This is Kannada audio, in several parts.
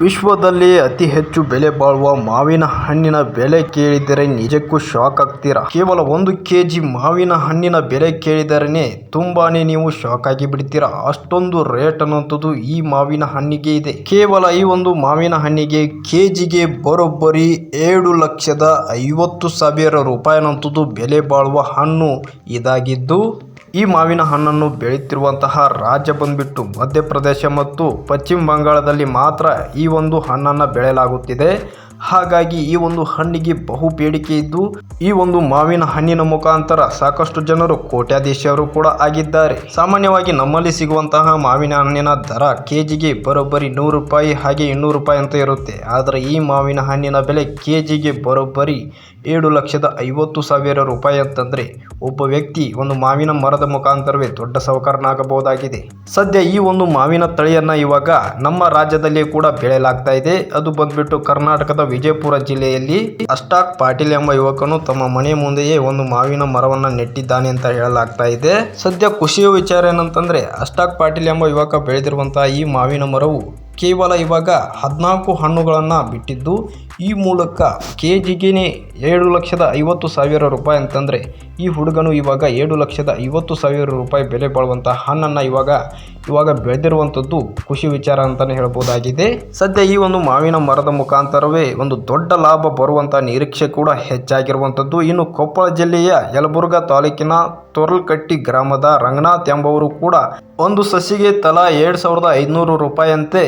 ವಿಶ್ವದಲ್ಲಿ ಅತಿ ಹೆಚ್ಚು ಬೆಲೆ ಬಾಳುವ ಮಾವಿನ ಹಣ್ಣಿನ ಬೆಲೆ ಕೇಳಿದರೆ ನಿಜಕ್ಕೂ ಶಾಕ್ ಆಗ್ತೀರಾ? ಕೇವಲ ಒಂದು ಕೆಜಿ ಮಾವಿನ ಹಣ್ಣಿನ ಬೆಲೆ ಕೇಳಿದರೇನೆ ತುಂಬಾನೇ ನೀವು ಶಾಕ್ ಆಗಿ ಬಿಡ್ತೀರಾ ಅಷ್ಟೊಂದು ರೇಟ್ ಅನ್ನುವಂಥದ್ದು ಈ ಮಾವಿನ ಹಣ್ಣಿಗೆ ಇದೆ. ಕೇವಲ ಈ ಒಂದು ಮಾವಿನ ಹಣ್ಣಿಗೆ ಕೆಜಿಗೆ ಬರೋಬ್ಬರಿ ಏಳು ಲಕ್ಷದ ಐವತ್ತು ಸಾವಿರ ರೂಪಾಯಿ ಅನ್ನುವಂಥದ್ದು ಬೆಲೆ ಬಾಳುವ ಹಣ್ಣು ಇದಾಗಿದ್ದು ಈ ಮಾವಿನ ಹಣ್ಣನ್ನು ಬೆಳೆಯುತ್ತಿರುವಂತಹ ರಾಜ್ಯ ಬಂದ್ಬಿಟ್ಟು ಮಧ್ಯಪ್ರದೇಶ ಮತ್ತು ಪಶ್ಚಿಮ ಬಂಗಾಳದಲ್ಲಿ ಮಾತ್ರ ಈ ಒಂದು ಹಣ್ಣನ್ನು ಬೆಳೆಯಲಾಗುತ್ತಿದೆ. ಹಾಗಾಗಿ ಈ ಒಂದು ಹಣ್ಣಿಗೆ ಬಹು ಬೇಡಿಕೆ ಇದ್ದು, ಈ ಒಂದು ಮಾವಿನ ಹಣ್ಣಿನ ಮುಖಾಂತರ ಸಾಕಷ್ಟು ಜನರು ಕೋಟ್ಯಾಧೀಶರು ಕೂಡ ಆಗಿದ್ದಾರೆ. ಸಾಮಾನ್ಯವಾಗಿ ನಮ್ಮಲ್ಲಿ ಸಿಗುವಂತಹ ಮಾವಿನ ಹಣ್ಣಿನ ದರ ಕೆಜಿಗೆ ಬರೋಬ್ಬರಿ ನೂರು ರೂಪಾಯಿ, ಹಾಗೆ ಇನ್ನೂರು ರೂಪಾಯಿ ಅಂತ ಇರುತ್ತೆ. ಆದರೆ ಈ ಮಾವಿನ ಹಣ್ಣಿನ ಬೆಲೆ ಕೆಜಿಗೆ ಬರೋಬ್ಬರಿ ಏಳು ಲಕ್ಷದ ಐವತ್ತು ಸಾವಿರ ರೂಪಾಯಿ ಅಂತಂದ್ರೆ ಒಬ್ಬ ವ್ಯಕ್ತಿ ಒಂದು ಮಾವಿನ ಮರದ ಮುಖಾಂತರವೇ ದೊಡ್ಡ ಸಹಕಾರನಾಗಬಹುದಾಗಿದೆ ಸದ್ಯ ಈ ಒಂದು ಮಾವಿನ ತಳಿಯನ್ನ ಇವಾಗ ನಮ್ಮ ರಾಜ್ಯದಲ್ಲಿ ಕೂಡ ಬೆಳೆಯಲಾಗ್ತಾ ಇದೆ. ಅದು ಬಂದ್ಬಿಟ್ಟು ಕರ್ನಾಟಕದ ವಿಜಯಪುರ ಜಿಲ್ಲೆಯಲ್ಲಿ ಅಷ್ಟಾಕ್ ಪಾಟೀಲ್ ಎಂಬ ಯುವಕನು ತಮ್ಮ ಮನೆ ಮುಂದೆಯೇ ಒಂದು ಮಾವಿನ ಮರವನ್ನ ನೆಟ್ಟಿದ್ದಾನೆ ಅಂತ ಹೇಳಲಾಗ್ತಾ ಇದೆ. ಸದ್ಯ ಖುಷಿಯ ವಿಚಾರ ಏನಂತಂದ್ರೆ, ಅಷ್ಟಾಕ್ ಪಾಟೀಲ್ ಎಂಬ ಯುವಕ ಬೆಳೆದಿರುವಂತಹ ಈ ಮಾವಿನ ಮರವು ಕೇವಲ ಇವಾಗ ಹದಿನಾಲ್ಕು ಹಣ್ಣುಗಳನ್ನು ಬಿಟ್ಟಿದ್ದು, ಈ ಮೂಲಕ ಕೆ ಜಿಗೇನೆ ಏಳು ಲಕ್ಷದ ಐವತ್ತು ಸಾವಿರ ರೂಪಾಯಿ ಅಂತಂದರೆ, ಈ ಹುಡುಗನು ಇವಾಗ ಏಳು ಲಕ್ಷದ ಐವತ್ತು ಸಾವಿರ ರೂಪಾಯಿ ಬೆಲೆ ಬಾಳುವಂಥ ಹಣ್ಣನ್ನು ಇವಾಗ ಇವಾಗ ಬೆಳೆದಿರುವಂಥದ್ದು ಖುಷಿ ವಿಚಾರ ಅಂತಲೇ ಹೇಳ್ಬೋದಾಗಿದೆ. ಸದ್ಯ ಈ ಒಂದು ಮಾವಿನ ಮರದ ಮುಖಾಂತರವೇ ಒಂದು ದೊಡ್ಡ ಲಾಭ ಬರುವಂಥ ನಿರೀಕ್ಷೆ ಕೂಡ ಹೆಚ್ಚಾಗಿರುವಂಥದ್ದು. ಇನ್ನು ಕೊಪ್ಪಳ ಜಿಲ್ಲೆಯ ಯಲಬುರ್ಗ ತಾಲೂಕಿನ ತೊರಲ್ಕಟ್ಟಿ ಗ್ರಾಮದ ರಂಗನಾಥ್ ಎಂಬವರು ಕೂಡ ಒಂದು ಸಸಿಗೆ ತಲಾ ಎರಡು ಸಾವಿರದ ಐದುನೂರು ರೂಪಾಯಿಯಂತೆ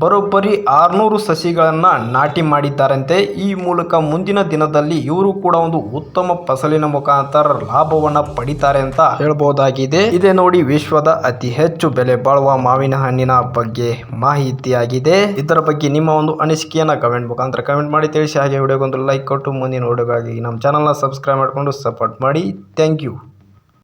ಬರೋಬ್ಬರಿ ಆರುನೂರು ಸಸಿಗಳನ್ನು ನಾಟಿ ಮಾಡಿದ್ದಾರಂತೆ. ಈ ಮೂಲಕ ಮುಂದಿನ ದಿನದಲ್ಲಿ ಇವರು ಕೂಡ ಒಂದು ಉತ್ತಮ ಫಸಲಿನ ಮುಖಾಂತರ ಲಾಭವನ್ನು ಪಡಿತಾರೆ ಅಂತ ಹೇಳ್ಬೋದಾಗಿದೆ. ಇದೇ ನೋಡಿ ವಿಶ್ವದ ಅತಿ ಹೆಚ್ಚು ಬೆಲೆ ಬಾಳುವ ಮಾವಿನ ಹಣ್ಣಿನ ಬಗ್ಗೆ ಮಾಹಿತಿಯಾಗಿದೆ. ಇದರ ಬಗ್ಗೆ ನಿಮ್ಮ ಒಂದು ಅನಿಸಿಕೆಯನ್ನು ಕಮೆಂಟ್ ಮುಖಾಂತರ ಕಮೆಂಟ್ ಮಾಡಿ ತಿಳಿಸಿ. ಹಾಗೆ ವಿಡಿಯೋಗೊಂದು ಲೈಕ್ ಕೊಟ್ಟು ಮುಂದಿನ ವಿಡಿಯೋಗಾಗಿ ನಮ್ಮ ಚಾನಲ್ನ ಸಬ್ಸ್ಕ್ರೈಬ್ ಮಾಡಿಕೊಂಡು ಸಪೋರ್ಟ್ ಮಾಡಿ. Thank you.